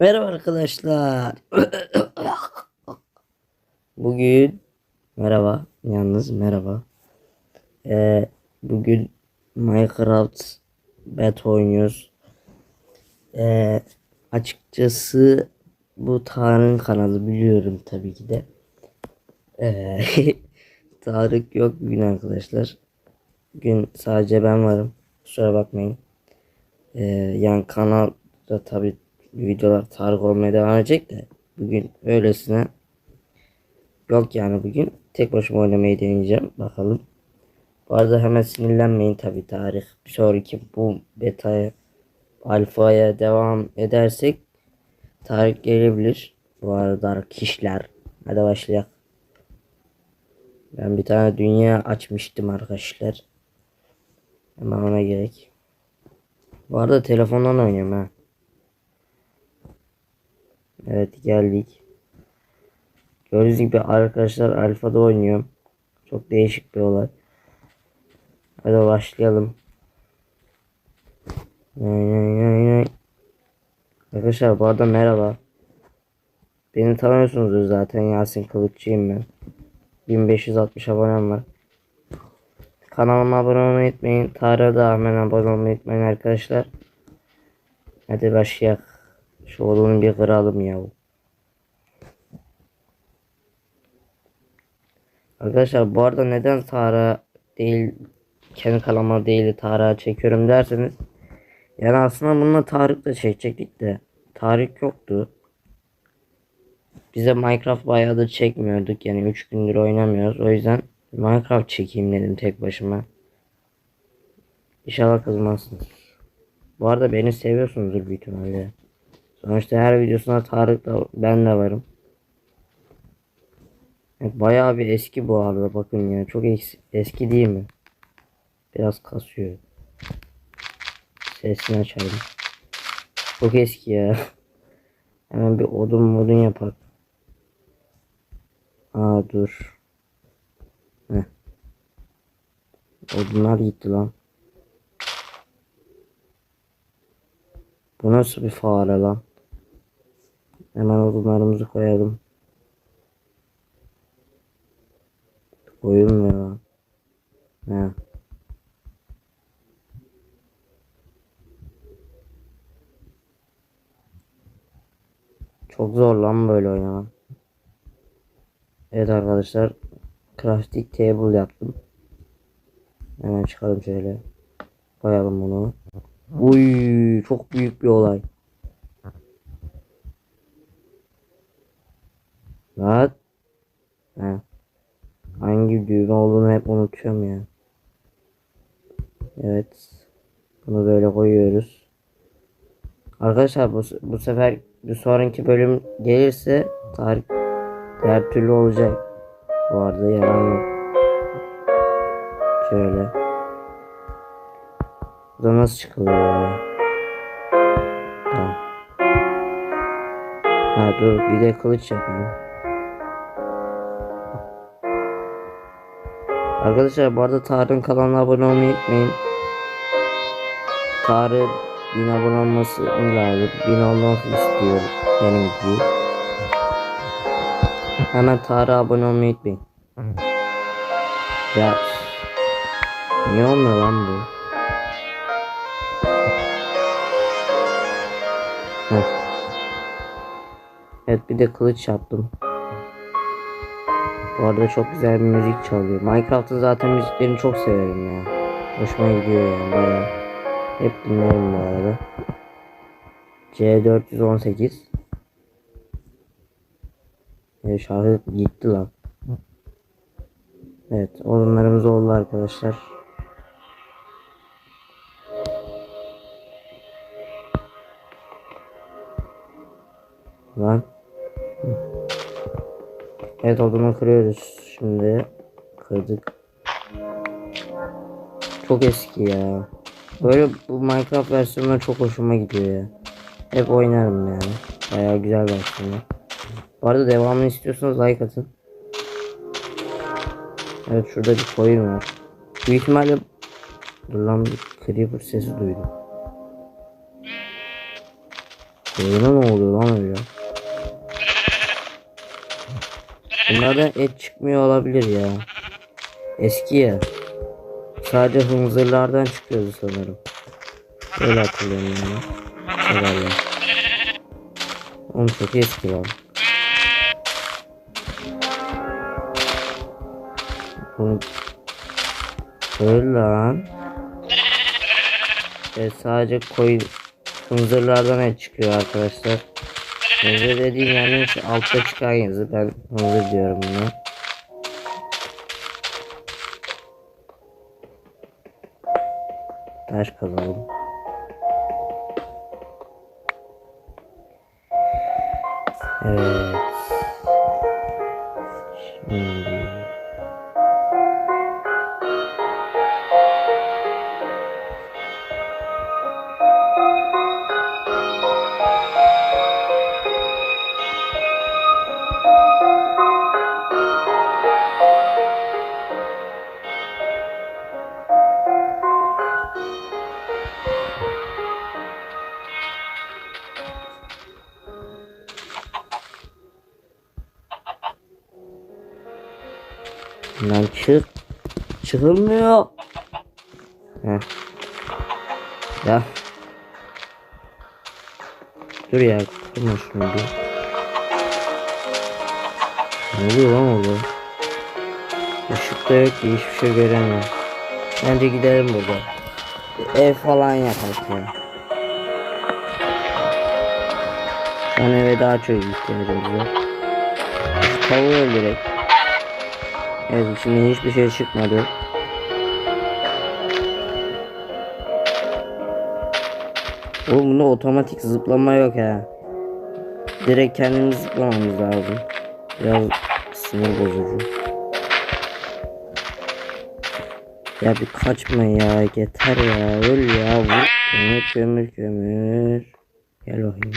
Merhaba arkadaşlar. Bugün merhaba. Yalnız merhaba. Ee, bugün Minecraft beta oynuyoruz. Ee, açıkçası bu Tarık'ın kanalı biliyorum tabii ki de. Ee, Tarık yok bugün arkadaşlar. Bugün sadece ben varım. Kusura bakmayın. Ee, yan kanalda tabi videolar Tarık olmaya devam edecek de bugün öylesine yok yani bugün tek başıma oynamayı deneyeceğim bakalım. Bu arada hemen sinirlenmeyin tabi Tarık. Bir sonraki bu beta'ya alfaya devam edersek Tarık gelebilir. Bu arada kişiler. Hadi başlayalım. Ben bir tane dünya açmıştım arkadaşlar. Hemen ona gerek. Bu arada telefondan oynuyorum ha. Evet geldik. Gördüğünüz gibi arkadaşlar alfada oynuyorum. Çok değişik bir olay. Hadi başlayalım. Arkadaşlar bu arada merhaba. Beni tanıyorsunuz zaten Yasin Kılıççıyım ben. 1560 abonem var. Kanalıma abone olmayı unutmayın. Tarık'a da hemen abone olmayı unutmayın arkadaşlar. Hadi başlayalım. Şu odunu bir kıralım ya. Arkadaşlar bu arada neden Tarık'a değil kendi kanalıma değil de Tarık'a çekiyorum derseniz yani aslında bununla Tarık da çekecektik de Tarık yoktu. Bize Minecraft bayağı da çekmiyorduk yani 3 gündür oynamıyoruz. O yüzden Minecraft çekeyim dedim tek başıma. İnşallah kızmazsınız. Bu arada beni seviyorsunuzdur büyük ihtimalle. Sonuçta her videosunda Tarık da ben de varım. Evet, bayağı bir eski bu arada bakın ya çok eski değil mi? Biraz kasıyor. Sesini açalım. Çok eski ya. Hemen bir odun modun yapak. Aa dur. Heh. Odunlar gitti lan. Bu nasıl bir fare lan? Hemen odunlarımızı koyalım. Koyulmuyor lan. He. Çok zor lan böyle oynamak. Evet arkadaşlar. Crafting table yaptım. Hemen çıkalım şöyle. Koyalım bunu. Uy çok büyük bir olay. Lan. He. Hangi düğme olduğunu hep unutuyorum ya. Evet. Bunu böyle koyuyoruz. Arkadaşlar bu, bu sefer bir sonraki bölüm gelirse tarih her türlü olacak. Bu arada yalan yok. Şöyle. Burada nasıl çıkılıyor ya? Tamam. Ha dur bir de kılıç yapayım. Arkadaşlar bu arada Tarık'ın kanalına abone olmayı unutmayın. Tarık bin abone olması lazım. Bin olmak istiyor benim gibi. Hemen Tarık'a abone olmayı unutmayın. Ya niye olmuyor lan bu? Evet bir de kılıç yaptım. Bu arada çok güzel bir müzik çalıyor. Minecraft'ın zaten müziklerini çok severim ya. Hoşuma gidiyor yani bayağı. Hep dinlerim bu arada. C418 e, şarkı gitti lan. Evet oyunlarımız oldu arkadaşlar. Lan. Evet odunu kırıyoruz şimdi. Kırdık. Çok eski ya. Böyle bu Minecraft versiyonları çok hoşuma gidiyor ya. Hep oynarım yani. Bayağı güzel versiyonlar. Bu arada devamını istiyorsanız like atın. Evet şurada bir koyun var. Büyük ihtimalle Dur lan bir creeper sesi duydum. Oyuna ne oluyor lan öyle? Bunlardan et çıkmıyor olabilir ya. Eski ya. Sadece hınzırlardan çıkıyordu sanırım. Öyle hatırlıyorum yani. Herhalde. Oğlum çok eski lan. Öyle lan. Evet, sadece koyun hınzırlardan et çıkıyor arkadaşlar. Hınzır dediğim yani altta çıkan yazı. Ben hınzır diyorum buna. Taş kazalım. Evet. Çıkılmıyor. Heh. Ya. Dur ya. Kırma şunu bir. Ne oluyor lan orada? Işık yok ki hiçbir şey göremiyorum. Bence gidelim burada. Ev falan yapak ya. An eve daha çok ihtiyacımız var. Tavuğu öldürek. Evet şimdi hiçbir şey çıkmadı. Oğlum bunda otomatik zıplama yok ha. Direkt kendimiz zıplamamız lazım. Biraz sinir bozucu. Ya bir kaçma ya yeter ya öl ya vur kömür kömür kömür. Gel bakayım.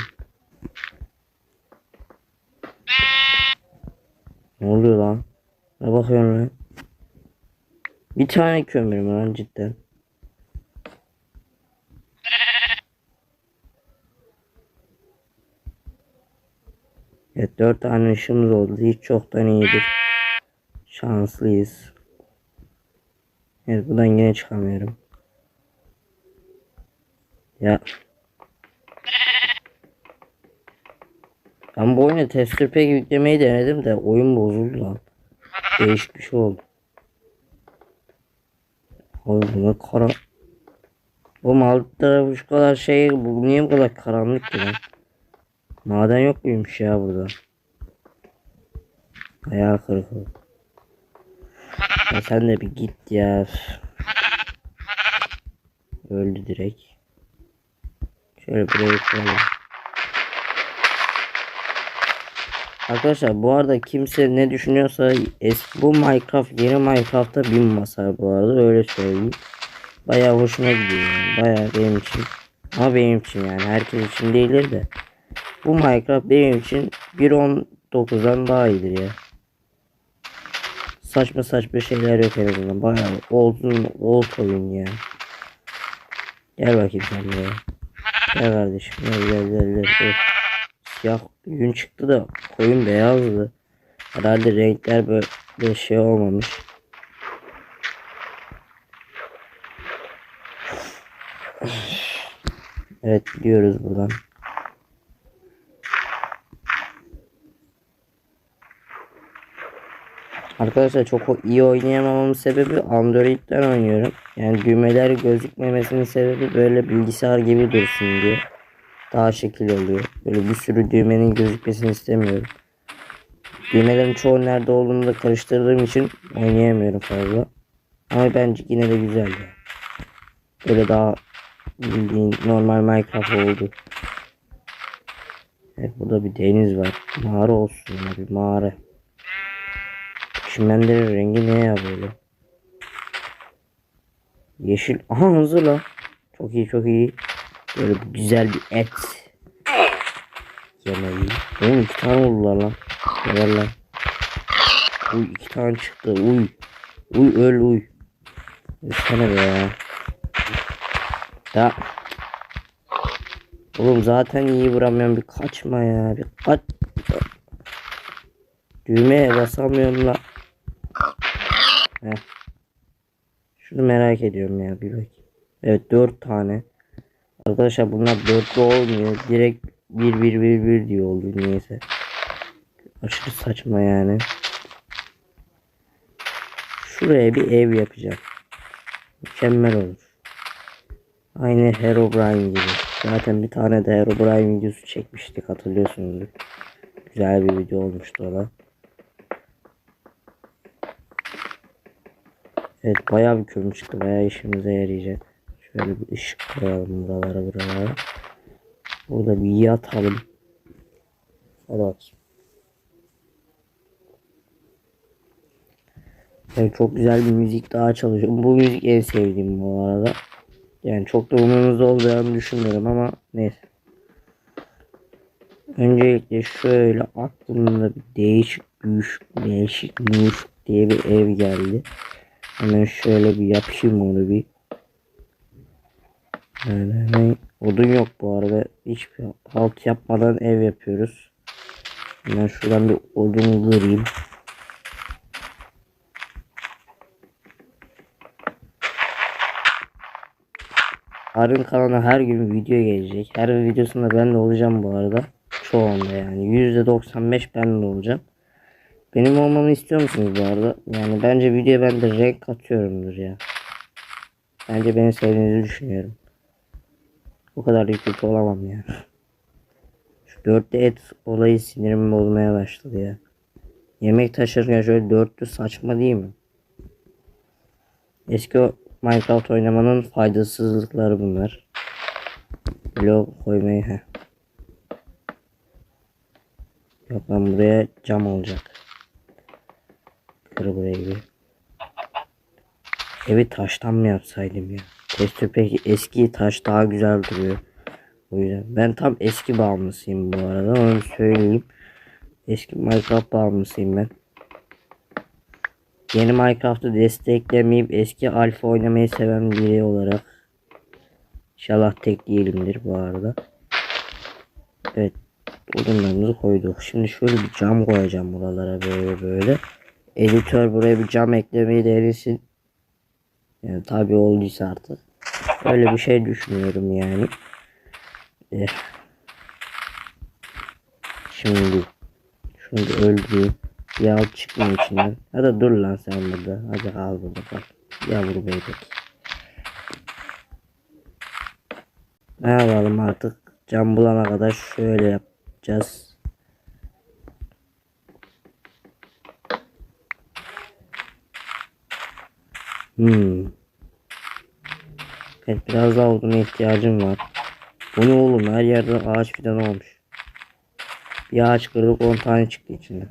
Ne oluyor lan? Ne bakıyorsun lan? Bir tane kömür mü lan cidden? Evet dört tane ışığımız oldu. Hiç çoktan iyidir. Şanslıyız. Evet buradan yine çıkamıyorum. Ya. Ben bu oyuna tester pack yüklemeyi denedim de oyun bozuldu lan. Değişik bir şey oldu. Oğlum ne kara... Bu alt tarafı şu kadar şey bu niye bu kadar karanlık ki lan? Maden yok muymuş ya burada? Ayağı kırık oldu. Ya sen de bir git ya. Öldü direkt. Şöyle buraya koyalım. Arkadaşlar bu arada kimse ne düşünüyorsa eski bu Minecraft yeni Minecraft'ta bin masa bu arada öyle söyleyeyim. Bayağı hoşuma gidiyor yani. Bayağı benim için. Ama benim için yani herkes için değildir de. Bu Minecraft benim için 1.19'dan daha iyidir ya. Saçma saçma şeyler yok en azından. Bayağı olsun old oyun ya. Gel bakayım sen buraya. Gel kardeşim gel gel gel gel. gel. Siyah gün çıktı da koyun beyazdı. Herhalde renkler böyle şey olmamış. Evet gidiyoruz buradan. Arkadaşlar çok iyi oynayamamamın sebebi Android'den oynuyorum. Yani düğmeler gözükmemesinin sebebi böyle bilgisayar gibi dursun diye. Daha şekil oluyor. Böyle bir sürü düğmenin gözükmesini istemiyorum. Düğmelerin çoğu nerede olduğunu da karıştırdığım için oynayamıyorum fazla. Ama bence yine de güzeldi. Böyle daha bildiğin normal Minecraft oldu. Evet burada bir deniz var. Mağara olsun bir mağara. Çimenlerin rengi ne ya böyle? Yeşil. Aha hızlı lan. Çok iyi çok iyi. Böyle güzel bir et. Yemeği. Oğlum iki tane oldular lan. Ver lan. Uy iki tane çıktı. Uy. Uy öl uy. Ölsene be ya. Da. Oğlum zaten iyi vuramıyorum bir kaçma ya bir kaç. Düğmeye basamıyorum la. Heh. Şunu merak ediyorum ya bir bak. Evet dört tane. Arkadaşlar bunlar dörtlü olmuyor. Direkt bir bir bir bir diyor oldu niyeyse. Aşırı saçma yani. Şuraya bir ev yapacağım. Mükemmel olur. Aynı Herobrine gibi. Zaten bir tane de Herobrine videosu çekmiştik hatırlıyorsunuzdur. Güzel bir video olmuştu o da. Evet bayağı bir kömür çıktı. Bayağı işimize yarayacak. Şöyle bir ışık koyalım buralara buralara. Burada bir yatalım. Hadi bakayım. Evet, çok güzel bir müzik daha çalışıyorum. Bu müzik en sevdiğim bu arada. Yani çok da umurunuzda olacağını düşünmüyorum ama neyse. Öncelikle şöyle aklımda bir değişik büyük değişik nur diye bir ev geldi. Hemen şöyle bir yapayım onu bir. Yani odun yok bu arada. Hiçbir halt yapmadan ev yapıyoruz. Hemen şuradan bir odun kırayım. Arın kanalına her gün video gelecek. Her videosunda ben de olacağım bu arada. Çoğunda yani. %95 ben de olacağım. Benim olmamı istiyor musunuz bu arada? Yani bence videoya ben de renk katıyorumdur ya. Bence beni sevdiğinizi düşünüyorum. O kadar da kötü olamam ya. Şu dörtlü et olayı sinirimi bozmaya başladı ya. Yemek taşırken şöyle dörtlü saçma değil mi? Eski Minecraft oynamanın faydasızlıkları bunlar. Blok koymayı he. Yok lan buraya cam olacak. Kır burayı bir. Evi taştan mı yapsaydım ya? Testüpek eski taş daha güzel duruyor. O yüzden ben tam eski bağımlısıyım bu arada onu söyleyeyim. Eski Minecraft bağımlısıyım ben. Yeni Minecraft'ı desteklemeyip eski alfa oynamayı seven biri olarak İnşallah tek değilimdir bu arada. Evet. Odunlarımızı koyduk. Şimdi şöyle bir cam koyacağım buralara böyle böyle. Editör buraya bir cam eklemeyi denesin. Yani tabi olduysa artık. Öyle bir şey düşünüyorum yani. Eh. Şimdi şunu bir öldüreyim. Çıkma içinden. Hadi dur lan sen burada. Hadi kal burada bak. Yavru bebek. Ne yapalım artık? Cam bulana kadar şöyle yapacağız. Hmm. Evet biraz daha oduna ihtiyacım var. Bu ne oğlum her yerde ağaç fidanı olmuş. Bir ağaç kırdık 10 tane çıktı içinde.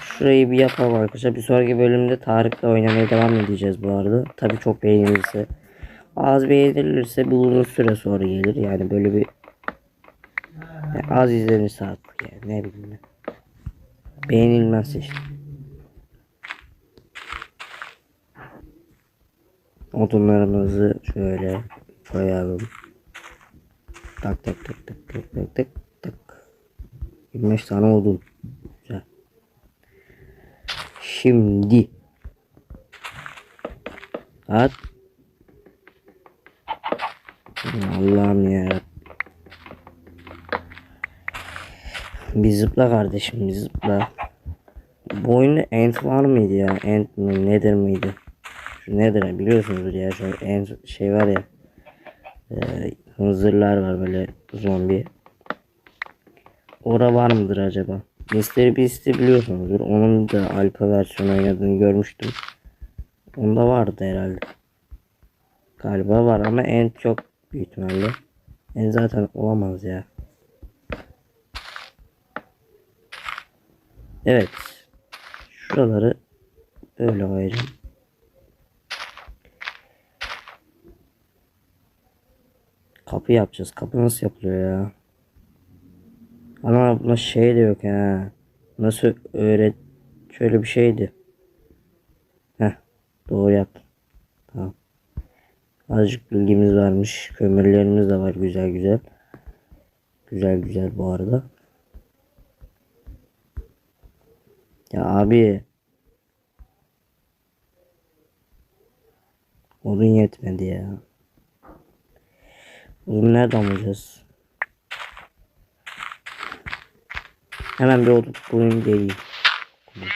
Şurayı bir yapalım arkadaşlar. Bir sonraki bölümde Tarık'la oynamaya devam edeceğiz bu arada. Tabi çok beğenilirse. Az beğenilirse bir süre sonra gelir. Yani böyle bir yani az izlenirse artık yani ne bileyim ben. Beğenilmezse işte. Odunlarımızı şöyle koyalım. Tak tak tak tak tak tak tak tak. 25 tane odun. Güzel. Şimdi at. Allah'ım ya. Bir zıpla kardeşim bir zıpla. Bu oyunda Ant var mıydı ya? Ant mı nedir miydi? Şu nedir biliyorsunuzdur ya şu Ant şey var ya. E, hınzırlar var böyle zombi. Ora var mıdır acaba? Mr. Beast'i biliyorsunuzdur. Onun da alfa versiyonu oynadığını görmüştüm. Onda vardı herhalde. Galiba var ama en çok büyük ihtimalle. En zaten olamaz ya. Evet. Şuraları öyle koyacağım. Kapı yapacağız. Kapı nasıl yapılıyor ya? Ama buna şey de yok ha. Nasıl öğret şöyle bir şeydi. Heh, doğru yaptım. Tamam. Azıcık bilgimiz varmış. Kömürlerimiz de var güzel güzel. Güzel güzel bu arada. Ya abi. Odun yetmedi ya. Odun nereden bulacağız? Hemen bir odun bulayım geleyim. Oğlum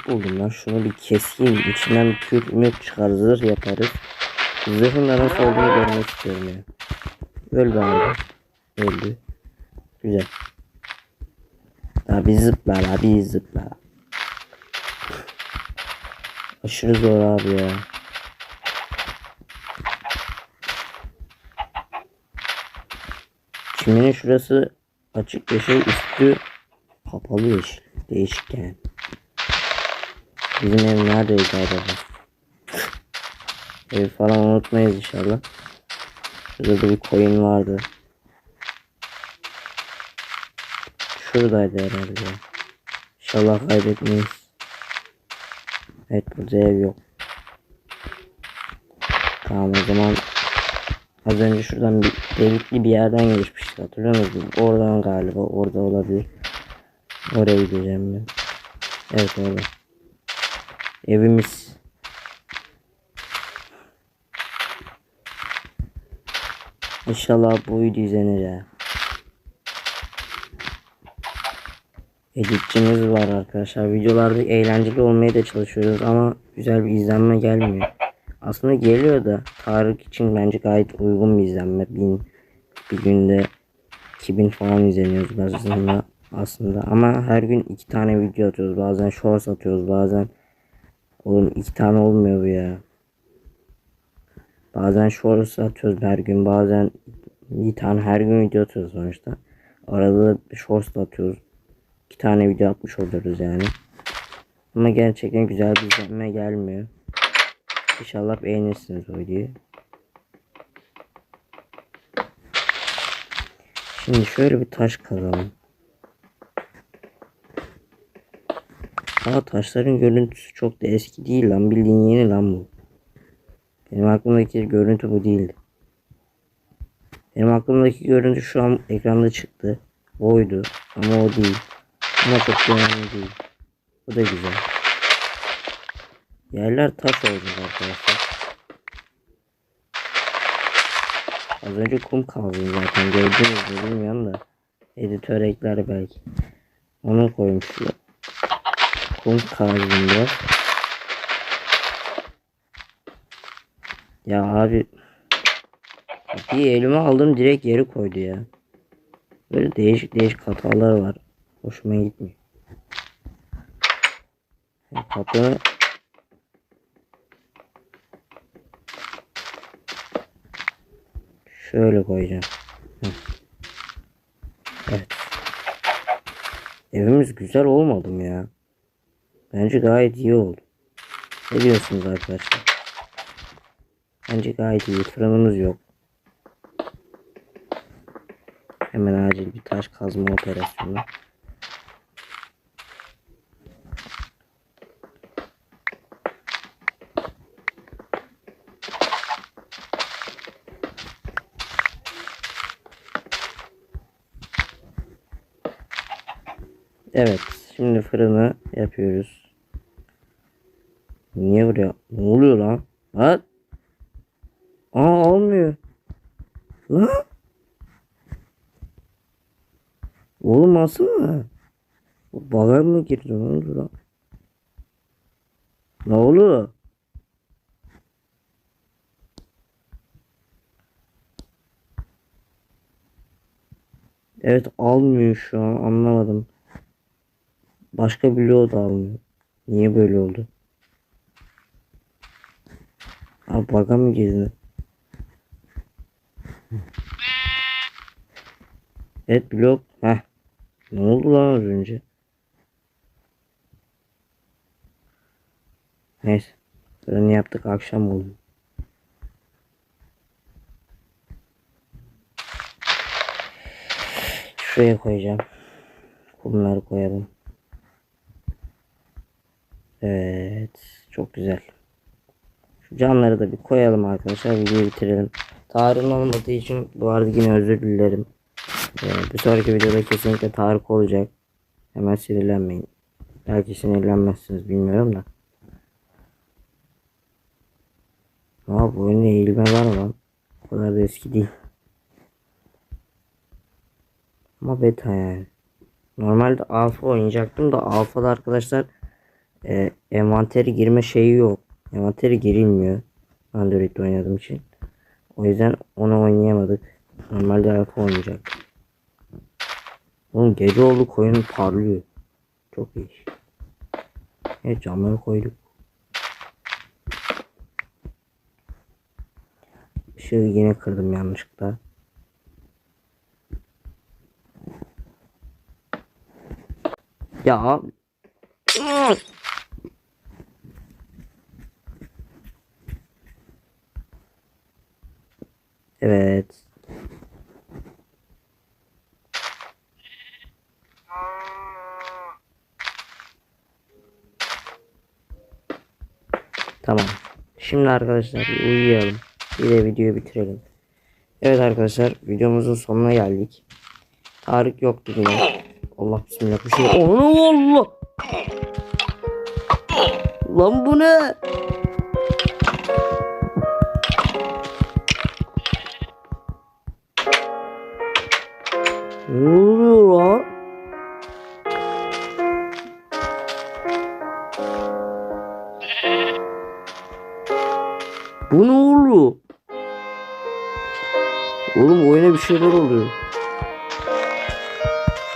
inek buldum lan. Şunu bir keseyim. İçinden bir kürk mürk çıkar. Zırh yaparız. Zırhın da nasıl olduğunu görmek istiyorum ya. Öl abi. Öldü. Güzel. Abi zıpla abi zıpla. Aşırı zor abi ya. Çiminin şurası açık yeşil üstü kapalı yeşil. Değişik yani. Bizim ev neredeydi acaba? Ev falan unutmayız inşallah. Şurada da bir koyun vardı. Şuradaydı herhalde. İnşallah kaybetmeyiz. Evet burada ev yok. Tamam o zaman az önce şuradan bir delikli bir yerden geçmiştik hatırlıyor musunuz? Oradan galiba orada olabilir. Oraya gideceğim ben. Evet orada. Evimiz. İnşallah bu video izlenir ya. Editçimiz var arkadaşlar. Videolarda eğlenceli olmaya da çalışıyoruz ama güzel bir izlenme gelmiyor. Aslında geliyor da Tarık için bence gayet uygun bir izlenme. Bin, bir günde 2000 falan izleniyoruz aslında. aslında. Ama her gün iki tane video atıyoruz. Bazen shorts atıyoruz. Bazen Oğlum iki tane olmuyor bu ya. Bazen shorts atıyoruz her gün. Bazen bir tane her gün video atıyoruz sonuçta. Arada shorts da atıyoruz. İki tane video atmış oluyoruz yani. Ama gerçekten güzel bir izlenme gelmiyor. İnşallah beğenirsiniz o videoyu. Şimdi şöyle bir taş kazalım. Aa taşların görüntüsü çok da eski değil lan. Bildiğin yeni lan bu. Benim aklımdaki görüntü bu değildi. Benim aklımdaki görüntü şu an ekranda çıktı. Oydu. Ama o değil. Ama çok önemli değil. Bu da güzel. Yerler taş olacak arkadaşlar. Az önce kum kazdım zaten gördünüz mü bilmiyorum da. Editör ekler belki. Onu koymuşlar. Kazdım biraz. Ya abi. Bir elime aldım direkt yeri koydu ya. Böyle değişik değişik hatalar var. Hoşuma gitmiyor. Kapını şöyle koyacağım. Evet. Evimiz güzel olmadı mı ya? Bence gayet iyi oldu. Ne diyorsunuz arkadaşlar? Bence gayet iyi. Fırınımız yok. Hemen acil bir taş kazma operasyonu. Evet. Şimdi fırını yapıyoruz. Niye buraya? Ne oluyor lan? Lan? Aa olmuyor. Lan? Oğlum alsana. Baga mı girdi ne oldu lan? Ne oldu? Evet almıyor şu an anlamadım. Başka bir da almıyor. Niye böyle oldu? Abi baga mı girdi? Evet blok. Heh. Ne oldu lan az önce? Neyse. Fırını yaptık akşam oldu. Şuraya koyacağım. Bunları koyalım. Evet. Çok güzel. Şu camları da bir koyalım arkadaşlar. Videoyu bitirelim. Tarık'ın olmadığı için bu arada yine özür dilerim. Ee, bir sonraki videoda kesinlikle Tarık olacak. Hemen sinirlenmeyin. Belki sinirlenmezsiniz bilmiyorum da. Aa bu oyunda eğilme var mı lan? O kadar da eski değil. Ama beta yani. Normalde alfa oynayacaktım da alfada arkadaşlar e, envanteri girme şeyi yok. Envanteri girilmiyor. Android oynadığım için. O yüzden onu oynayamadık. Normalde alfa oynayacaktık. Oğlum gece oldu koyun parlıyor. Çok iyi. Evet camları koyduk. Işığı yine kırdım yanlışlıkla. Ya. Evet. Tamam. Şimdi arkadaşlar uyuyalım. Bir de videoyu bitirelim. Evet arkadaşlar videomuzun sonuna geldik. Tarık yoktu yine. Allah bismillah bir şey. Oh Allah. Lan bu? Ne şeyler oluyor.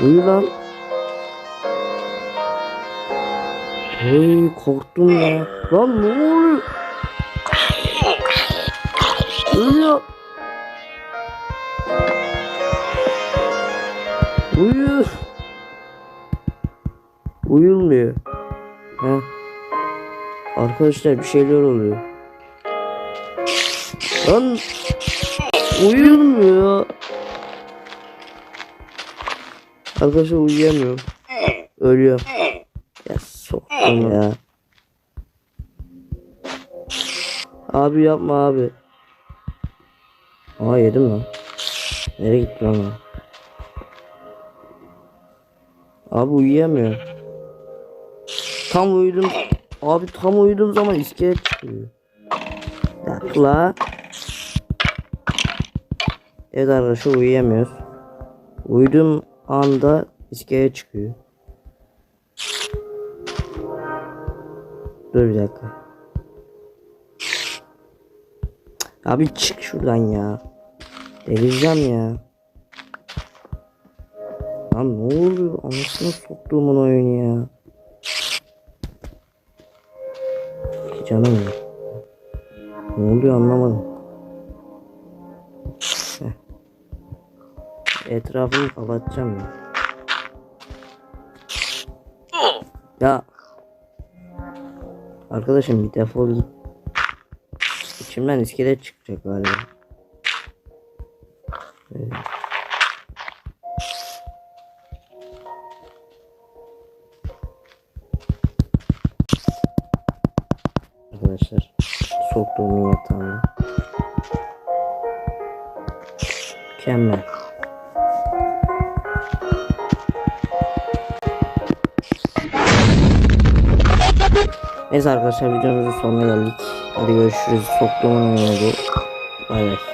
Uyu lan. Hey korktum ya. Lan ne oluyor? Uyuyor. Uyu. Uyulmuyor. Ha. Arkadaşlar bir şeyler oluyor. Lan uyumuyor. Arkadaşlar uyuyamıyorum. Ölüyorum. Ya soktum ya. Abi yapma abi. Aa yedim lan. Nereye gitti lan? Abi uyuyamıyor. Tam uyudum. Abi tam uyuduğum zaman iskelet çıkıyor. Yakla. Evet arkadaşlar uyuyamıyoruz. Uyuduğum anda iskelet çıkıyor. Dur bir dakika. Abi çık şuradan ya. Delireceğim ya. Lan ne oluyor? Anasını soktuğumun oyunu ya. Canım. Ne oluyor anlamadım. Etrafını kapatacağım ya. Ya. Arkadaşım bir defol git. İçimden iskelet çıkacak galiba. Evet. Arkadaşlar soktuğumun yatağına. Mükemmel. Neyse arkadaşlar videomuzun sonuna geldik. Hadi görüşürüz. Soktuğumun bu. Bay bay.